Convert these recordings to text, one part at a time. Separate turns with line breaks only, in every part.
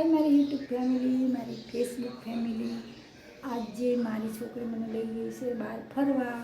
હાય મારી YouTube family મારી Facebook family આજે મારી છોકરી મને લઈ ગઈ છે બહાર ફરવા.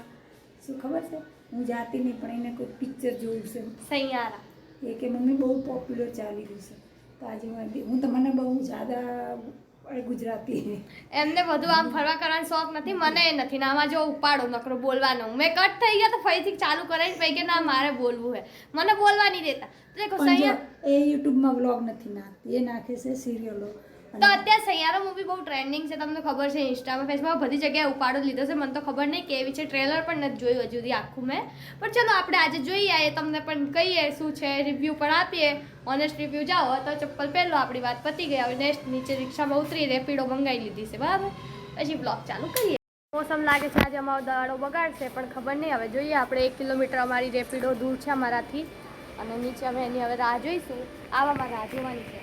શું ખબર છે? હું જાતી નહીં પણ એને કોઈ પિક્ચર જોયું છે.
સૈયારા.
એ કે મમ્મી બહુ પોપ્યુલર ચાલી રહ્યું છે. તો આજે હું હું તો મને બહુ જ્યાદા ગુજરાતી.
એમને બધું આમ ફરવા કરવાનો શોખ નથી મને એ નથી. ને આમાં જો ઉપાડો નકરો બોલવાનો. મેં કટ થઈ ગયા તો ફરીથી ચાલુ કરાવીને પછી કે ના મારે બોલવું હે. મને બોલવા નહીં દેતા. તો સૈયા
એ યુટ્યુબમાં વ્લોગ નથી નાખતી, એ નાખે છે સિરિયલો
તો અત્યારે સૈયારો મૂવી બહુ ટ્રેન્ડિંગ છે, તમને ખબર છે ઇન્સ્ટામાં ફેસબુકમાં બધી જગ્યાએ ઉપાડો લીધો છે, મને તો ખબર નહીં કેવી છે ટ્રેલર પણ નથી જોયું હજુ સુધી આખું મેં. પણ ચલો, આપણે આજે જોઈએ આવીએ, તમને પણ કહીએ શું છે રિવ્યૂ પણ આપીએ. ઓનેસ્ટ રિવ્યૂ જાઓ, તો ચપ્પલ પહેલો આપણી વાત પતી ગઈ, હવે નેક્સ્ટ નીચે રિક્ષામાં ઉતરી રેપિડો મંગાવી લીધી છે, બરાબર? પછી બ્લોગ ચાલુ કરીએ. મોસમ લાગે છે, આજે અમારો દાડો બગાડશે, પણ ખબર નહીં, હવે જોઈએ આપણે એક કિલોમીટર અમારી રેપિડો દૂર છે અમારાથી. અને નીચે અમે એની હવે રાહ જોઈશું. આવામાં રાહ જોવાની છે.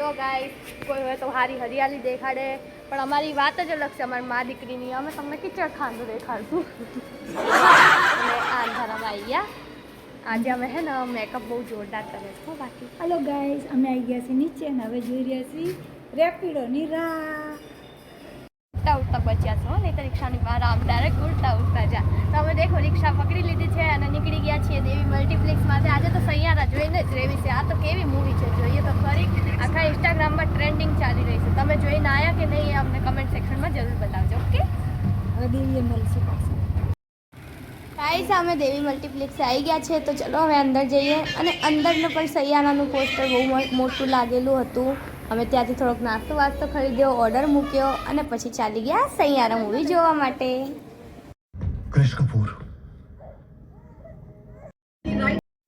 લો ગાય કોઈ હોય તો હારી હરિયાળી દેખાડે. પણ અમારી વાત જ અલગ છે અમારી મા દીકરીની. અમે તમને કિચડ ખાંડું દેખાડશું. અને આ અંધારામાં આવી ગયા. આજે અમે હે ને મેકઅપ બહુ જોરદાર કરે છે બાકી.
હલો ગાઈઝ અમે આવી ગયા છીએ નીચે અને હવે જોઈ રહ્યા છીએ રેપિડોની રાહ.
ઉડતા ઉડતા બચ્યા છો નહીં તો રિક્ષાની બહાર આમ ડાયરેક્ટ ઉડતા ઉડતા જા. દેખો રિક્ષા પકડી લીધી છે અને નીકળી ગયા છીએ દેવી મલ્ટીપ્લેક્સમાંથી આજે તો સૈયારા જોઈને જ રેવી છે. આ તો કેવી મૂવી છે? જોઈએ તો ખરી આખા ઇન્સ્ટાગ્રામમાં ટ્રેન્ડિંગ ચાલી રહી છે. તમે જોઈને આવ્યા કે નહીં એ અમને કમેન્ટ સેક્શનમાં જરૂર બતાવજો ઓકે?
હવે દેવીએ મળશે
ગાઈસ અમે દેવી મલ્ટીપ્લેક્સ આવી ગયા છે તો ચલો હવે અંદર જઈએ. અને અંદરનું પણ સૈયારાનું પોસ્ટર બહુ મોટું લાગેલું હતું. અમે ત્યાંથી થોડોક નાસ્તો વાસ્તો ખરીદ્યો ઓર્ડર મૂક્યો અને પછી ચાલી ગયા સૈયારા મૂવી જોવા માટે.
कृष कपूर।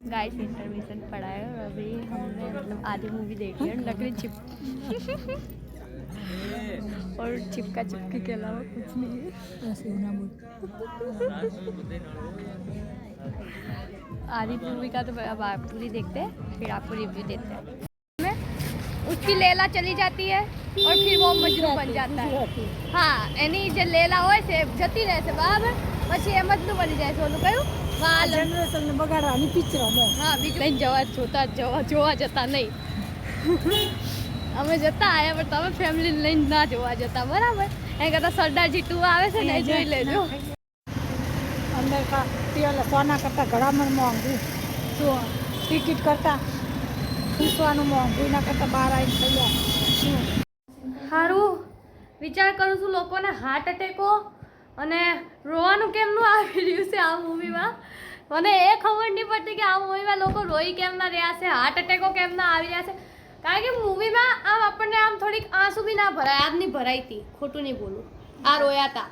गाइस इंटरमिशन पड़ा है और अभी हमने मतलब आधी मूवी देख ली है लकड़ी चिप और चिपका छिपकी के अलावा कुछ नहीं है।
ऐसे होना बोल
आधी मूवी का तो अब आप पूरी देखते हैं, फिर आपको रिव्यू देते हैं। उसकी लेला चली जाती है और फिर वो मजनू बन जाता है। हाँ यानी जो लेला हो ऐसे जती रहे से बाब પછી એમ જ નું બની જાય છે ઓલું. કયું? વાલ.
જનરેશનને બગાડવાની પિક્ચર અમે.
હા બીજું. લઈને જવા જોતા જવા જોવા જતા નહીં. અમે જતા આયા પણ તમે ફેમિલી લઈને ના જોવા જતા. બરાબર? એ કરતા સરદારજી ટુ આવે છે ને જોઈ લેજો.
અંદર કા પેલા સોના કરતાં ઘડામણ મોંઘું શું ટિકિટ કરતાં પૂછવાનું મોંઘું એના કરતાં બહાર આવીને થઈ જાય
સારું વિચાર કરું છું લોકોને હાર્ટ એટેકો અને રોવાનું કેમનું આવી રહ્યું છે આ મૂવીમાં મને એ ખબર નહીં પડતી કે આ મૂવીમાં લોકો રોઈ કેમ ના રહ્યા છે હાર્ટ એટેકો કેમ ના આવી રહ્યા છે. કારણ કે મૂવીમાં આમ આપણને આમ થોડીક આંસુ બી ના ભરાય આજ નહીં ભરાઈ હતી ખોટું નહીં બોલું. આ રોયા હતા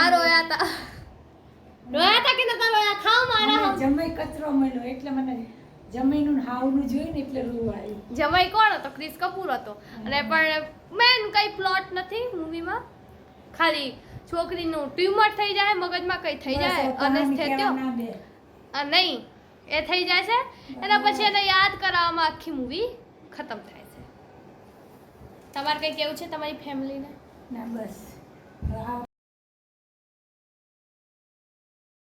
આ રોયા હતા રોયા હતા કે નતા રોયા? ખાવ મારા
જમાઈ કચરો મળ્યો એટલે મને જમાઈનું હાવનું જોઈને એટલે રૂ આવ્યું
જમાઈ કોણ હતો? ક્રિસ કપૂર હતો. અને પણ મેન કઈ પ્લોટ નથી મૂવીમાં ખાલી છોકરીનું ટ્યુમર થઈ જાય મગજમાં કઈ થઈ જાય
બસ,
અને
કહાની
થેત્યો
કહેવા ના બે.
આ નહીં એ થઈ જાય છે એના પછી એને યાદ કરાવવામાં આખી મૂવી ખતમ થાય છે. તમારે કઈ કેવું છે તમારી ફેમિલીને
ના બસ.